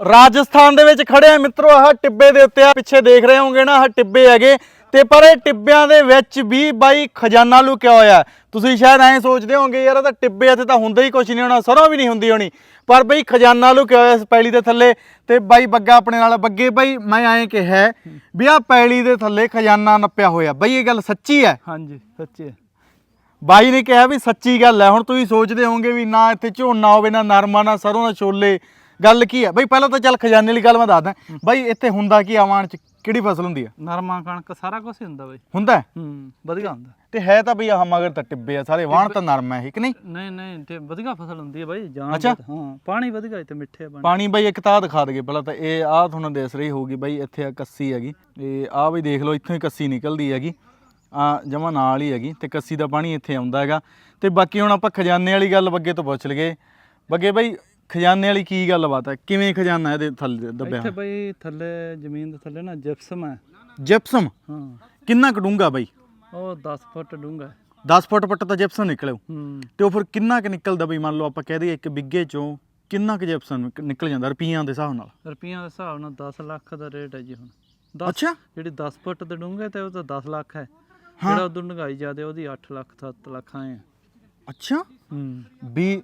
ਰਾਜਸਥਾਨ ਦੇ ਵਿੱਚ ਖੜੇ ਆ ਮਿੱਤਰੋ ਆਹ ਟਿੱਬੇ ਦੇ ਉੱਤੇ ਆ ਪਿੱਛੇ ਦੇਖ ਰਹੇ ਹੋਵੋਗੇ ਨਾ ਆਹ ਟਿੱਬੇ ਹੈਗੇ। ਤੇ ਪਰ ਇਹ ਟਿੱਬਿਆਂ ਦੇ ਵਿੱਚ ਵੀ ਬਾਈ ਖਜ਼ਾਨਾ ਲੁਕਿਆ ਹੋਇਆ ਤੁਸੀਂ ਸ਼ਾਇਦ ਐਂ ਸੋਚਦੇ ਹੋਵੋਗੇ ਯਾਰ ਇਹ ਤਾਂ ਟਿੱਬੇ ਇੱਥੇ ਤਾਂ ਹੁੰਦਾ ਹੀ ਕੁਝ ਨਹੀਂ ਹੋਣਾ ਸਰੋਂ ਵੀ ਨਹੀਂ ਹੁੰਦੀ ਹੋਣੀ। ਪਰ ਬਈ ਖਜ਼ਾਨਾ ਲੁਕਿਆ ਹੋਇਆ ਇਸ ਪੈਲੀ ਦੇ ਥੱਲੇ ਤੇ ਬਾਈ ਬੱਗਾ ਆਪਣੇ ਨਾਲ ਬੱਗੇ ਬਾਈ ਮੈਂ ਐਂ ਕਿਹਾ ਵੀ ਆਹ ਪੈਲੀ ਦੇ ਥੱਲੇ ਖਜ਼ਾਨਾ ਨੱਪਿਆ ਹੋਇਆ। ਬਈ ਇਹ ਗੱਲ ਸੱਚੀ ਹੈ? ਹਾਂਜੀ ਸੱਚੀ ਹੈ। ਬਾਈ ਨੇ ਕਿਹਾ ਵੀ ਸੱਚੀ ਗੱਲ ਹੈ। ਹੁਣ ਤੁਸੀਂ ਸੋਚਦੇ ਹੋਵੋਗੇ ਵੀ ਨਾ ਇੱਥੇ ਝੋਨਾ ਹੋਵੇ ਨਾ ਨਰਮਾ ਨਾ ਸਰੋਂ ਨਾ ਛੋਲੇ। ਗੱਲ ਕੀ ਹੈ ਬਈ ਪਹਿਲਾਂ ਤਾਂ ਚੱਲ ਖਜ਼ਾਨੇ ਵਾਲੀ ਗੱਲ ਮੈਂ ਦੱਸਦਾ। ਬਾਈ ਇੱਥੇ ਹੁੰਦਾ ਕੀ ਆਵਾਨ ਚ ਕਿਹੜੀ ਫਸਲ ਹੁੰਦੀ ਆ? ਨਰਮਾ ਕਣਕ ਸਾਰਾ ਕੁਝ ਹੁੰਦਾ ਬਈ। ਹੁੰਦਾ? ਹੈ? ਹੂੰ ਵਧੀਆ ਹੁੰਦਾ। ਤੇ ਹੈ ਤਾਂ ਬਈ ਆਹ ਮਗਰ ਤਾਂ ਟਿੱਬੇ ਆ ਸਾਰੇ ਵਾਣ ਤਾਂ ਨਰਮ ਹੈ ਇਹ ਕਿ ਨਹੀਂ? ਨਹੀਂ ਨਹੀਂ ਤੇ ਵਧੀਆ ਫਸਲ ਹੁੰਦੀ ਹੈ ਬਾਈ ਜਾਨ ਅੱਛਾ। ਹਾਂ ਪਾਣੀ ਵਧੀਆ ਇੱਥੇ ਮਿੱਠੇ ਪਾਣੀ। ਪਾਣੀ ਬਾਈ ਇੱਕ ਤਾਂ ਆਹ ਦਿਖਾ ਦਗੇ ਪਹਿਲਾਂ ਤਾਂ ਇਹ ਆਹ ਤੁਹਾਨੂੰ ਦਿਸ ਰਹੀ ਹੋਊਗੀ ਬਾਈ ਇੱਥੇ ਆ ਕੱਸੀ ਹੈਗੀ। ਇਹ ਆਹ ਵੀ ਦੇਖ ਲਓ ਇੱਥੋਂ ਹੀ ਕੱਸੀ ਨਿਕਲਦੀ ਹੈਗੀ। ਆ ਜਮਾ ਨਾਲ ਹੀ ਹੈਗੀ ਤੇ ਕੱਸੀ ਦਾ ਪਾਣੀ ਇੱਥੇ ਆਉਂਦਾ ਹੈਗਾ। ਤੇ ਬਾਕੀ ਹੁਣ ਆਪਾਂ ਖਜ਼ਾਨੇ ਵਾਲੀ ਗੱਲ ਬੱਗੇ ਤੋਂ ਪੁੱਛ ਲਈਏ। ਬੱਗੇ ਬਾਈ ਖਜ਼ਾਨੇ ਵਾਲੀ ਕੀ ਗੱਲਬਾਤ ਹੈ? ਕਿਵੇਂ ਖਜ਼ਾਨਾ ਇਹਦੇ ਥੱਲੇ ਦੱਬਿਆ ਇੱਥੇ ਬਈ ਥੱਲੇ ਜ਼ਮੀਨ ਦੇ ਥੱਲੇ ਨਾ ਜਿਪਸਮ ਹੈ। ਜਿਪਸਮ ਹਾਂ। ਕਿੰਨਾ ਕਡੂੰਗਾ ਬਾਈ? ਉਹ 10 ਫੁੱਟ ਹੈ। 10 ਫੁੱਟ ਪੱਟ ਤਾਂ ਜਿਪਸਮ ਨਿਕਲਿਓ ਹੂੰ। ਤੇ ਉਹ ਫਿਰ ਕਿੰਨਾ ਕੁ ਨਿਕਲਦਾ ਬਈ? ਮੰਨ ਲਓ ਆਪਾਂ ਕਹਿ ਦਈਏ ਇੱਕ ਬਿੱਗੇ ਚੋਂ ਕਿੰਨਾ ਕੁ ਜਿਪਸਮ ਨਿਕ- ਨਿਕਲ ਜਾਂਦਾ ਰੁਪਈਆਂ ਦੇ ਹਿਸਾਬ ਨਾਲ? ਰੁਪਈਆਂ ਦੇ ਹਿਸਾਬ ਨਾਲ 10 ਲੱਖ ਦਾ ਰੇਟ ਹੈ ਜੀ ਹੁਣ। 10 ਅੱਛਾ। ਜਿਹੜੀ 10 ਫੁੱਟ ਦੇ ਡੂੰਘੇ ਤੇ ਉਹ ਤਾਂ 10 ਲੱਖ ਹੈ। ਜਿਹੜਾ ਉਦੋਂ ਡੂੰਘਾਈ ਜ਼ਿਆਦੇ ਉਹਦੀ 8 ਲੱਖ 7 ਲੱਖ ਆਏ ਆ। ਅੱਛਾ। ਹੂੰ। ਵੀ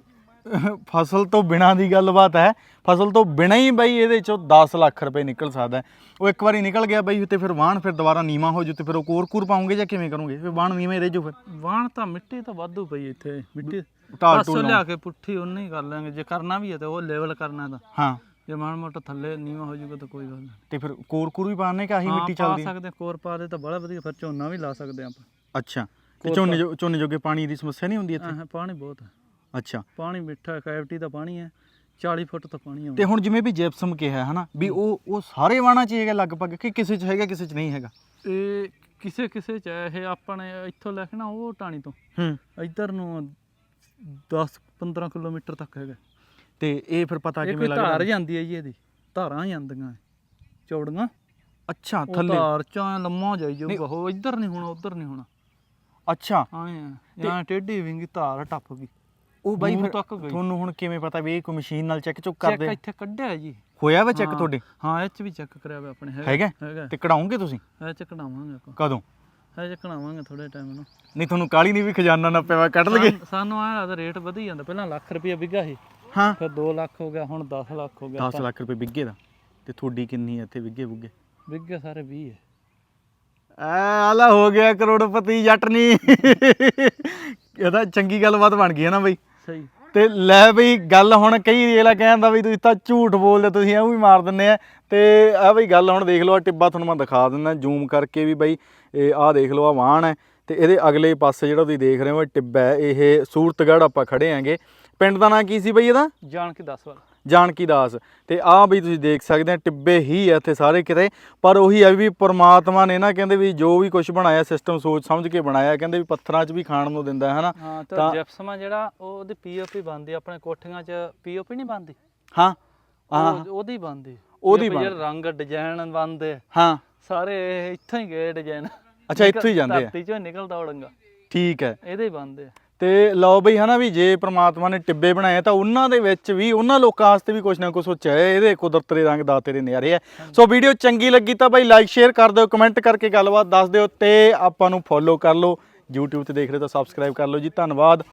ਫਸਲ ਤੋਂ ਬਿਨਾ ਦੀ ਗੱਲਬਾਤ ਹੈ। ਫਸਲ ਤੋਂ ਬਿਨਾ ਹੀ ਬਈ ਇਹਦੇ ਚੋਂ 10 ਲੱਖ ਰੁਪਏ ਨਿਕਲ ਸਕਦਾ। ਉਹ ਇੱਕ ਵਾਰੀ ਨਿਕਲ ਗਿਆ ਬਈ ਤੇ ਫਿਰ ਵਾਹਣ ਫਿਰ ਦੁਬਾਰਾ ਨੀਵਾ ਹੋ ਜੂ ਤੇ ਫਿਰ ਉਹ ਕੋਰ ਕੂਰ ਪਾਉਂਗੇ ਜਾਂ ਕਿਵੇਂ ਕਰੋਗੇ? ਫਿਰ ਵਾਹਣ ਨੀਵੇਂ ਰਹਿ ਜੂ ਫਿਰ। ਵਾਣ ਤਾਂ ਮਿੱਟੀ ਤਾਂ ਵਾਧੂ ਪਈ ਇੱਥੇ। ਮਿੱਟੀ ਪਾਸੋਂ ਢੂਲ ਲਿਆ ਕੇ ਪੁੱਠੀ ਉਹਨੇ ਹੀ ਕਰ ਲਾਂਗੇ। ਜੇ ਕਰਨਾ ਵੀ ਹੈ ਤੇ ਉਹ ਲੈਵਲ ਕਰਨਾ ਤਾਂ। ਹਾਂ। ਜੇ ਮਾੜਾ ਮੋਟਾ ਥੱਲੇ ਨੀਵਾ ਹੋ ਜਾਊਗਾ ਤਾਂ ਕੋਈ ਗੱਲ ਨਹੀਂ। ਤੇ ਫਿਰ ਕੋਰ ਕੂਰ ਵੀ ਪਾਣੇ ਕਿ ਆਹੀ ਹਾਂ, ਮਿੱਟੀ ਪਾ ਚੱਲਦੀ ਹੈ? ਸਕਦੇ ਕੋਰ ਪਾ ਦੇ ਤਾਂ ਬੜਾ ਵਧੀਆ। ਫਿਰ ਝੋਨਾ ਵੀ ਲਾ ਸਕਦੇ ਆਪਾਂ। ਅੱਛਾ। ਤੇ ਝੋਨੇ ਝੋਨੇ ਜੋਗੇ ਪਾਣੀ ਦੀ ਸਮੱਸਿਆ ਨਹੀਂ ਹੁੰਦੀ ਇੱਥੇ? ਹਾਂ ਪਾਣੀ ਬਹੁਤ ਹੈ। ਅੱਛਾ। ਪਾਣੀ ਮਿੱਠਾ ਕੈਵਿਟੀ ਦਾ ਪਾਣੀ ਹੈ 40 ਫੁੱਟ ਤੋਂ ਪਾਣੀ ਤੇ ਆਉਂਦਾ ਹੁਣ ਜਿਵੇਂ ਵੀ ਜਿਪਸਮ ਕਿਹਾ ਹੈ ਹਨਾ ਵੀ ਉਹ ਉਹ ਸਾਰੇ ਵਾਣਾ ਚ ਹੀ ਹੈਗਾ ਲਗਭਗ ਕਿ ਕਿਸੇ ਚ ਹੈਗਾ ਕਿਸੇ ਚ ਨਹੀਂ ਹੈਗਾ? ਇਹ ਕਿਸੇ ਕਿਸੇ ਚ ਹੈ, ਇਹ ਆਪਣੇ ਇੱਥੋਂ ਲੈ ਕੇ ਨਾ ਉਹ ਟਾਣੀ ਤੋਂ। ਹੂੰ। ਇੱਧਰ ਨੂੰ 10 15 ਕਿਲੋਮੀਟਰ ਤੱਕ ਹੈਗਾ। ਤੇ ਇਹ ਫਿਰ ਪਤਾ ਕਿਵੇਂ ਕੋਈ ਧਾਰ ਲੱਗਦਾ ਜਾਂਦੀ ਹੈ ਜੀ ਇਹਦੀ। ਧਾਰਾਂ ਜਾਂਦੀਆਂ ਚੌੜੀਆਂ। ਅੱਛਾ ਥੱਲੇ। ਧਾਰ ਚੋਂ ਲੰਮਾ ਜਾਈ ਜਾਊਗਾ। ਉਹ ਇੱਧਰ ਨਹੀਂ ਹੋਣਾ ਉੱਧਰ ਨਹੀਂ ਹੋਣਾ। ਅੱਛਾ। ਆ ਜਾਂ ਟੇਢੀ ਵਿੰਗੀ ਧਾਰ ਟੱਪ ਗਈ। ਉਹ ਬਾਈ ਫਿਰ ਤੱਕ ਗਈ। ਤੁਹਾਨੂੰ ਹੁਣ ਕਿਵੇਂ ਪਤਾ ਵੀ ਇਹ ਕੋਈ ਮਸ਼ੀਨ ਨਾਲ ਚੈੱਕ ਚੁੱਕ ਚੈੱਕ ਕਰਦੇ ਆ? ਇੱਥੇ ਕੱਢਿਆ ਜੀ। ਹੋਇਆ ਵਾ ਚੈੱਕ ਤੁਹਾਡੇ? ਹਾਂ ਇਹ ਚ ਵੀ ਚੈੱਕ ਕਰਿਆ ਹੋਇਆ ਆਪਣੇ ਹੈਗਾ। ਹੈਗਾ? ਤੇ ਕਢਾਉਂਗੇ ਤੁਸੀਂ? ਇਹ ਚ ਕਢਾਵਾਂਗੇ ਆਪਾਂ। ਕਦੋਂ? ਇਹ ਚ ਕਢਾਵਾਂਗੇ ਥੋੜੇ ਟਾਈਮ ਨੂੰ। ਨਹੀਂ ਤੁਹਾਨੂੰ ਕਾਲੀ ਨਹੀਂ ਵੀ ਖਜ਼ਾਨਾ ਨਾ ਪਿਆ ਵਾ, ਕੱਢ ਲਗੇ ਸਾਨੂੰ- ਆਹ ਲੱਗਦਾ ਰੇਟ ਵਧੀ ਜਾਂਦਾ। ਪਹਿਲਾਂ ਲੱਖ ਰੁਪਏ ਵਿਗਾ ਸੀ। ਹਾਂ। ਫਿਰ 2 ਲੱਖ ਹੋ ਗਿਆ ਹੁਣ 10 ਲੱਖ ਹੋ ਗਿਆ 10 ਲੱਖ ਰੁਪਏ ਵਿੱਗੇ ਦਾ ਤੇ ਤੁਹਾਡੀ ਕਿੰਨੀ ਹੈ ਇੱਥੇ ਵਿੱਗੇ ਬੁੱਗੇ ਵਿਗੇ ਸਾਰੇ 20 ਹੈ ਐ ਆਲਾ ਹੋ ਗਿਆ ਕਰੋੜਪਤੀ ਜੱਟ ਨਹੀਂ ਇਹ ਤਾਂ ਚੰਗੀ ਗੱਲਬਾਤ ਬਣ ਗਈ ਹੈ ਨਾ ਬਈ। ਸਹੀ ਤੇ ਲੈ ਬਈ, ਗੱਲ ਹੁਣ ਕਈ ਇਹਲਾ ਕਹਿੰਦਾ ਵੀ ਤੁਸੀਂ ਤਾਂ ਝੂਠ ਬੋਲਦੇ, ਤੁਸੀਂ ਐਵੇਂ ਵੀ ਮਾਰ ਦਿੰਦੇ ਆ। ਤੇ ਆ ਬਈ ਗੱਲ ਹੁਣ ਦੇਖ ਲਓ ਆ ਟਿੱਬਾ ਤੁਹਾਨੂੰ ਮੈਂ ਦਿਖਾ ਦਿੰਦਾ, ਜ਼ੂਮ ਕਰਕੇ ਵੀ ਬਈ, ਇਹ ਆਹ ਦੇਖ ਲਓ ਆ ਵਾਹਣ ਹੈ। ਤੇ ਇਹਦੇ ਅਗਲੇ ਪਾਸੇ ਜਿਹੜਾ ਤੁਸੀਂ ਦੇਖ ਰਹੇ ਹੋ, ਇਹ ਟਿੱਬਾ ਹੈ, ਇਹ ਸੂਰਤਗੜ੍ਹ ਆਪਾਂ ਖੜੇ ਆਂਗੇ ਪਿੰਡ ਦਾ ਨਾਂ ਕੀ ਸੀ ਬਈ ਇਹਦਾ? ਜਾਣ ਕੇ 10 ਵਾਰ ਜਾਨਕੀ ਦਾਸ। ਤੇ ਆਹ ਵੀ ਤੁਸੀਂ ਦੇਖ ਸਕਦੇ ਆ ਟਿੱਬੇ ਹੀ ਆ ਇੱਥੇ ਸਾਰੇ ਕਿਤੇ। ਪਰ ਉਹੀ ਆ ਵੀ ਪ੍ਰਮਾਤਮਾ ਨੇ ਨਾ ਕਹਿੰਦੇ ਵੀ ਜੋ ਵੀ ਕੁਝ ਬਣਾਇਆ ਸਿਸਟਮ ਸੋਚ ਸਮਝ ਕੇ ਬਣਾਇਆ ਕਹਿੰਦੇ ਵੀ ਪੱਥਰਾਂ 'ਚ ਵੀ ਖਾਣ ਨੂੰ ਦਿੰਦਾ ਹੈ ਹਾਂ ਤੇ ਜਿਪਸਮ ਜਿਹੜਾ ਉਹ ਉਹਦੀ ਪੀਓਪੀ ਬਣਦੀ ਆਪਣੇ ਕੋਠੀਆਂ 'ਚ ਪੀਓਪੀ ਨਹੀਂ ਬਣਦੀ? ਹਾਂ ਹਾਂ ਉਹ- ਉਹਦੀ ਬਣਦੀ। ਉਹਦੀ ਜਿਹੜਾ ਰੰਗ ਡਿਜ਼ਾਈਨ ਬਣਦੇ ਹਾਂ। ਸਾਰੇ ਇੱਥੋਂ ਹੀ ਗਏ ਡਿਜ਼ਾਈਨ ਅੱਛਾ ਇੱਥੋਂ ਹੀ ਜਾਂਦੇ ਆ। ਧਰਤੀ 'ਚੋਂ ਨਿਕਲਦਾ ਉੜੰਗਾ ਠੀਕ ਹੈ। ਇਹਦੇ ਹੀ ਬਣਦੇ ਆ। ਤੇ ਲਓ ਬਈ ਹਨਾ ਵੀ ਜੇ ਪ੍ਰਮਾਤਮਾ ਨੇ ਟਿੱਬੇ ਬਣਾਏ ਤਾਂ ਉਹਨਾਂ ਦੇ ਵਿੱਚ ਵੀ ਉਹਨਾਂ ਲੋਕਾਂ ਵਾਸਤੇ ਵੀ ਕੁਝ ਨਾ ਕੁਝ ਸੋਚਿਆ ਹੈ ਇਹਦੇ ਕੁਦਰਤ ਦੇ ਰੰਗ ਦਾਤੇ ਦੇ ਨਜ਼ਾਰੇ ਆ। ਸੋ ਵੀਡੀਓ ਚੰਗੀ ਲੱਗੀ ਤਾਂ ਬਈ ਲਾਈਕ ਸ਼ੇਅਰ ਕਰ ਦਿਓ ਕਮੈਂਟ ਕਰਕੇ ਗੱਲਬਾਤ ਦੱਸ ਦਿਓ ਤੇ ਆਪਾਂ ਨੂੰ ਫੋਲੋ ਕਰ ਲਓ। YouTube ਤੇ ਦੇਖ ਰਹੇ ਤਾਂ ਸਬਸਕ੍ਰਾਈਬ ਕਰ ਲਓ ਜੀ ਧੰਨਵਾਦ।